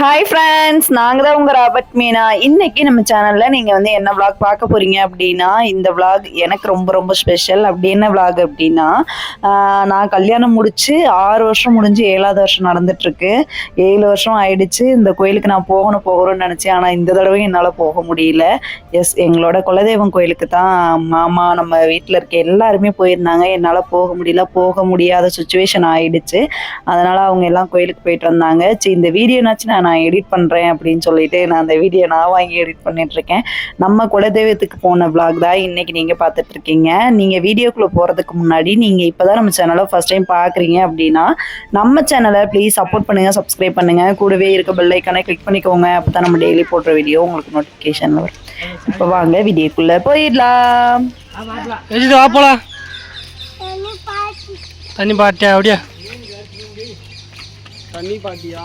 Hi friends நாங்கள் தான் உங்கள் ராபர்ட் மீனா. இன்னைக்கு நம்ம சேனலில் நீங்கள் வந்து என்ன விளாக் பார்க்க போகிறீங்க அப்படின்னா இந்த விளாக் எனக்கு ரொம்ப ரொம்ப ஸ்பெஷல் அப்படி என்ன விளாக் அப்படின்னா நான் கல்யாணம் முடிச்சு ஆறு வருஷம் முடிஞ்சு ஏழாவது வருஷம் நடந்துட்டுருக்கு. ஏழு வருஷம் ஆயிடுச்சு. இந்த கோயிலுக்கு நான் போகணும் போகிறோன்னு நினச்சேன். ஆனால் இந்த தடவையும் என்னால் போக முடியல. எஸ் எங்களோட குலதெய்வம் கோயிலுக்கு தான் மாமா நம்ம வீட்டில் இருக்க எல்லாருமே போயிருந்தாங்க. என்னால் போக முடியல. போக முடியாத சுச்சுவேஷன் ஆயிடுச்சு. அதனால் அவங்க எல்லாம் கோயிலுக்கு போயிட்டு வந்தாங்க. சரி இந்த வீடியோனாச்சும் நான் நான் எடிட் பண்ணுறேன் அப்படின்னு சொல்லிட்டு நான் அந்த வீடியோ நான் வாங்கி எடிட் பண்ணிட்டு இருக்கேன் நம்ம குலதெய்வத்துக்கு போன vlog தான் இன்னைக்கு நீங்கள் பார்த்துட்டு இருக்கீங்க நீங்கள் வீடியோக்குள்ளே போகிறதுக்கு முன்னாடி நீங்கள் இப்போ தான் நம்ம சேனலை ஃபஸ்ட் டைம் பார்க்குறீங்க அப்படின்னா நம்ம சேனலை ப்ளீஸ் சப்போர்ட் பண்ணுங்கள் சப்ஸ்கிரைப் பண்ணுங்கள் கூடவே இருக்க பெல் ஐக்கானை கிளிக் பண்ணிக்கோங்க. அப்போ தான் நம்ம டெய்லி போடுற வீடியோ உங்களுக்கு நோட்டிஃபிகேஷன் வரும். இப்போ வாங்க வீடியோக்குள்ளே போயிடலாம். போலாம். தண்ணி பாட்டியா அப்படியா? தண்ணி பாட்டியா?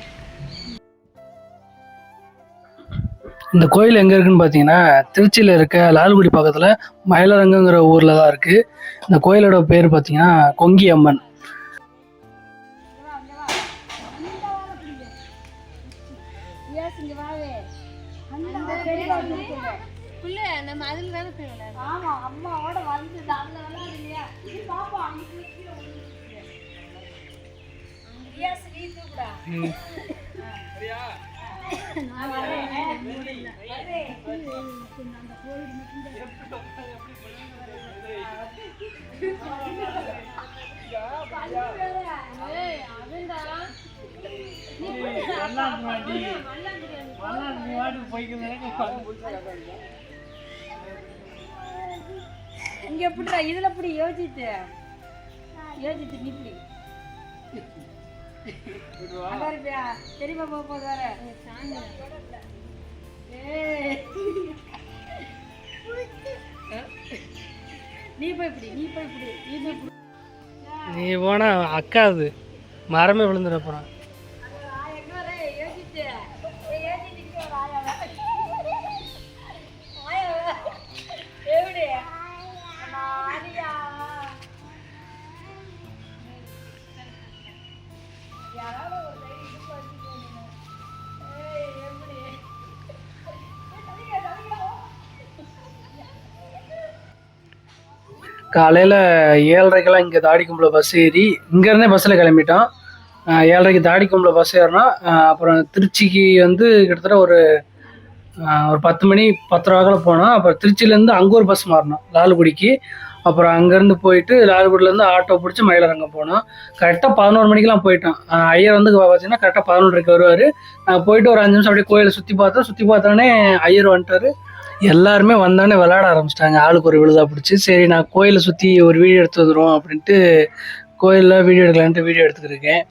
இந்த கோயில் எங்கே இருக்குன்னு பார்த்தீங்கன்னா திருச்சியில் இருக்க லால்குடி பக்கத்தில் மயிலரங்கங்கிற ஊரில் தான் இருக்குது இந்த கோயிலோட பேர் பார்த்தீங்கன்னா கொங்கி அம்மன். இங்க எப்படிடா இதுல எப்படி யோசிச்சு யோசிச்சு நீ இப்படி அங்க இருப்பியா தெரியுமா போக போது வேற ஏய். நீ போய் இப்படி நீ போய் இப்படி நீ போய் இப்படி நீ போனா அக்கா அது. மரமே விழுந்துட போகிறான் காலையில் ஏழரைக்கெல்லாம் இங்கே தாடிக்கும்பில் பஸ் ஏறி இங்கேருந்தே பஸ்ஸில் கிளம்பிட்டோம். ஆஹ் ஏழரைக்கு தாடிக்கும்பில் பஸ் ஏறினோம் அப்புறம் திருச்சிக்கு வந்து கிட்டத்தட்ட ஒரு ஒரு பத்து மணி பத்து போனோம். அப்புறம் திருச்சியிலேருந்து அங்கே ஒரு பஸ் மாறினோம் லால்குடிக்கு. அப்புறம் அங்கேருந்து போயிட்டு லால்குடியிலேருந்து ஆட்டோ பிடிச்சி மயிலரங்கம் போனோம். கரெக்டாக பதினோரு மணிக்கெலாம் போயிட்டோம். ஐயர் வந்து பார்த்தீங்கன்னா கரெக்டாக பதினொன்றரைக்கு வருவார். போயிட்டு ஒரு அஞ்சு நிமிஷம் அப்படியே கோயிலை சுற்றி பார்த்தோம். சுற்றி பார்த்தோன்னே ஐயர் வந்துட்டார். எல்லாருமே வந்தோடனே விளையாட ஆரம்பிச்சிட்டாங்க. ஆளுக்கு ஒரு விழுதா பிடிச்சி சரி நான் கோயிலை சுற்றி ஒரு வீடியோ எடுத்து வந்துடுவோம் அப்படின்ட்டு கோயிலில் வீடியோ எடுக்கலான்ட்டு வீடியோ எடுத்துக்கிருக்கேன்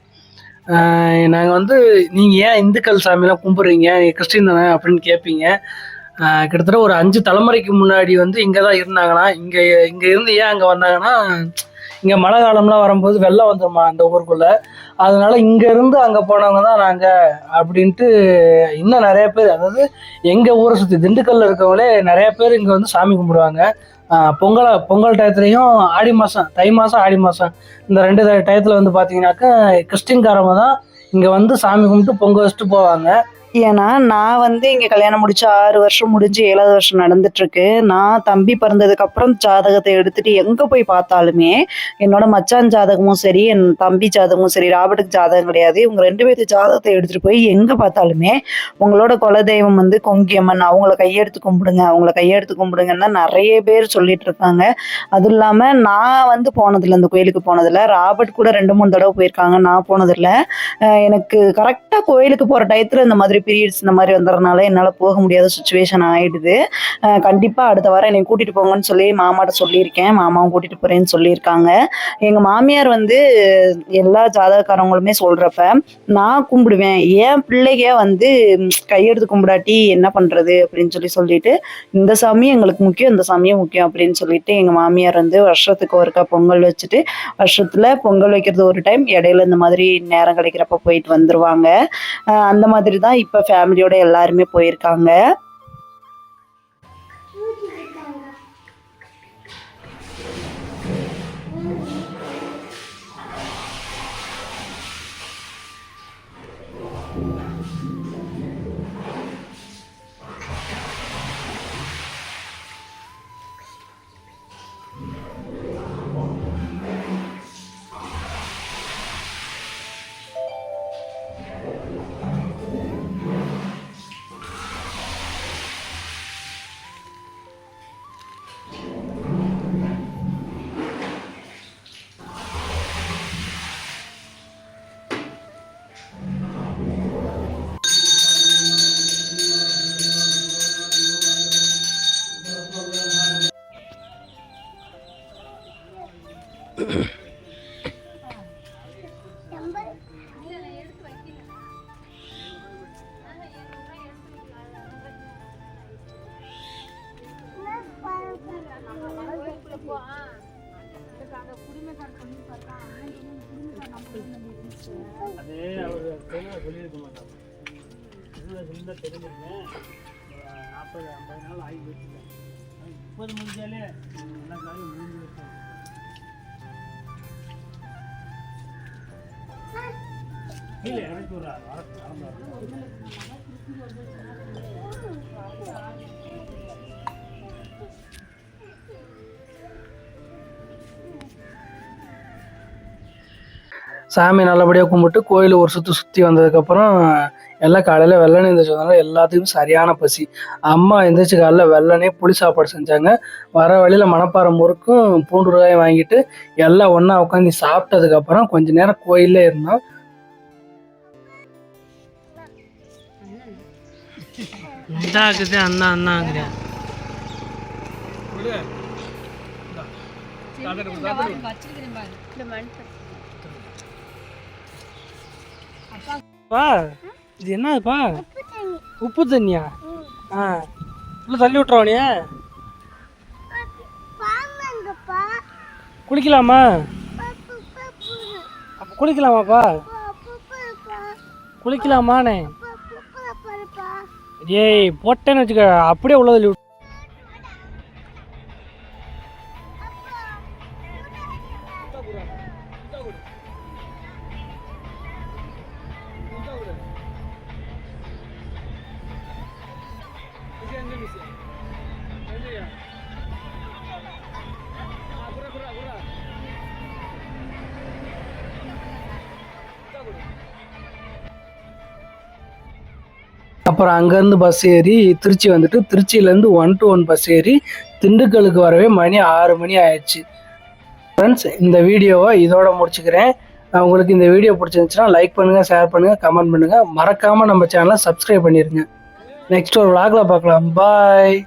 நாங்கள் வந்து நீங்கள் ஏன் இந்துக்கள் சாமியெல்லாம் கும்பிட்றீங்க? நீங்கள் கிறிஸ்டின் தானே அப்படின்னு கேட்பீங்க கிட்டத்தட்ட ஒரு அஞ்சு தலைமுறைக்கு முன்னாடி வந்து இங்கே தான் இருந்தாங்கன்னா இங்கே இங்கே இருந்து ஏன் அங்கே வந்தாங்கன்னா இங்கே மழை காலம்லாம் வரும்போது வெள்ளம் வந்துருமா அந்த ஊருக்குள்ள? அதனால இங்கேருந்து அங்கே போனவங்க தான் நாங்கள் அப்படின்ட்டு இன்னும் நிறைய பேர் அதாவது எங்கள் ஊரை சுற்றி திண்டுக்கல்ல இருக்கவங்களே நிறைய பேர் இங்கே வந்து சாமி கும்பிடுவாங்க. பொங்கலை பொங்கல் டயத்துலையும் ஆடி மாதம் தை மாதம் ஆடி மாதம் இந்த ரெண்டு டயத்தில் வந்து பார்த்தீங்கன்னாக்கா கிறிஸ்டின்காரங்க தான் இங்கே வந்து சாமி கும்பிட்டு பொங்கல் வச்சுட்டு போவாங்க. ஏன்னா நான் வந்து இங்க கல்யாணம் முடிச்சு ஆறு வருஷம் முடிஞ்சு ஏழாவது வருஷம் நடந்துட்டு இருக்கு நான் தம்பி பிறந்ததுக்கு அப்புறம் ஜாதகத்தை எடுத்துட்டு எங்க போய் பார்த்தாலுமே என்னோட மச்சான் ஜாதகமும் சரி என் தம்பி ஜாதகமும் சரி ராபர்ட்டுக்கு ஜாதகம் கிடையாது. இவங்க ரெண்டு பேர்த்து ஜாதகத்தை எடுத்துட்டு போய் எங்க பார்த்தாலுமே உங்களோட குலதெய்வம் வந்து கொங்கியம்மன் அவங்கள கையெடுத்து கும்பிடுங்க அவங்கள கையெடுத்து கும்பிடுங்கன்னு நிறைய பேர் சொல்லிட்டு இருக்காங்க. அதுவும் இல்லாம நான் வந்து போனதில்லை அந்த கோயிலுக்கு போனதில்ல. ராபர்ட் கூட ரெண்டு மூணு தடவை போயிருக்காங்க நான் போனதில்லை. எனக்கு கரெக்டாக கோயிலுக்கு போகிற டயத்தில் இந்த மாதிரி பீரியட்ஸ் இந்த மாதிரி வந்ததுனால என்னால் போக முடியாத சுச்சுவேஷன் ஆகிடுது கண்டிப்பாக அடுத்த வாரம் என்னை கூட்டிகிட்டு போங்கன்னு சொல்லி மாமாட்ட சொல்லியிருக்கேன். மாமாவும் கூட்டிகிட்டு போகிறேன்னு சொல்லியிருக்காங்க. எங்கள் மாமியார் வந்து எல்லா ஜாதகக்காரங்களுமே சொல்கிறப்ப நான் கும்பிடுவேன். என் பிள்ளைக வந்து கையெடுத்து கும்பிடாட்டி என்ன பண்ணுறது அப்படின்னு சொல்லி சொல்லிட்டு இந்த சாமியும் எங்களுக்கு முக்கியம். இந்த சாமியும் முக்கியம். அப்படின்னு சொல்லிட்டு எங்கள் மாமியார் வந்து வருஷத்துக்கு ஒருக்கா பொங்கல் வச்சுட்டு வருஷத்தில் பொங்கல் வைக்கிறது ஒரு டைம் இடையில இந்த மாதிரி நேரம் கிடைக்கிறப்ப போயிட்டு வந்துடுவாங்க அந்த மாதிரி தான் இப்போ ஃபேமிலியோட எல்லாருமே போயிருக்காங்க. சொல்லியிருக்க மாட்டார் சொல்லியிருந்தா தெரிஞ்சிருக்கேன் நாற்பது ஐம்பது நாள் ஆகி போச்சு முப்பது முடிஞ்சாலே எல்லா காலையும் முடிஞ்சு இல்லை எனக்கு ஒரு ஆரம்பம் சாமி நல்லபடியாக கும்பிட்டு கோயில் ஒரு சுற்றி சுற்றி வந்ததுக்கப்புறம் எல்லாம் காலையில் வெள்ளனை எழுந்திரிச்சதுனால எல்லாத்துக்கும் சரியான பசி அம்மா எந்திரிச்சு காலைல வெள்ளனே புளி சாப்பாடு செஞ்சாங்க வர வழியில் மணப்பாறை முறுக்கும் பூண்டு வாங்கிட்டு எல்லாம் ஒன்றா உட்காந்து சாப்பிட்டதுக்கப்புறம் கொஞ்ச நேரம் கோயிலே இருந்தோம் இதாக்குது அண்ணா அண்ணாங்கிறியா பா இது என்னதுப்பா? உப்பு தண்ணியா ஆ. உள்ள தள்ளி விட்டுறவனியா குளிக்கலாமா? அப்போ குளிக்கலாமாப்பா? குளிக்கலாமாண்ணே ஏய் போட்டேன்னு வச்சுக்க அப்படியே உள்ள தள்ளி அப்புறம் அங்கேருந்து பஸ் ஏறி திருச்சி வந்துட்டு திருச்சியிலேருந்து ஒன் டு ஒன் பஸ் ஏறி திண்டுக்கலுக்கு வரவே மணி ஆறு மணி ஆயிடுச்சு. ஃப்ரெண்ட்ஸ் இந்த வீடியோவை இதோட முடிச்சுக்கிறேன். உங்களுக்கு இந்த வீடியோ பிடிச்சிருந்துச்சுன்னா லைக் பண்ணுங்கள் ஷேர் பண்ணுங்கள் கமெண்ட் பண்ணுங்கள் மறக்காமல் நம்ம சேனலை சப்ஸ்கிரைப் பண்ணிடுங்க நெக்ஸ்ட் ஒரு விளாகில் பார்க்கலாம். பாய்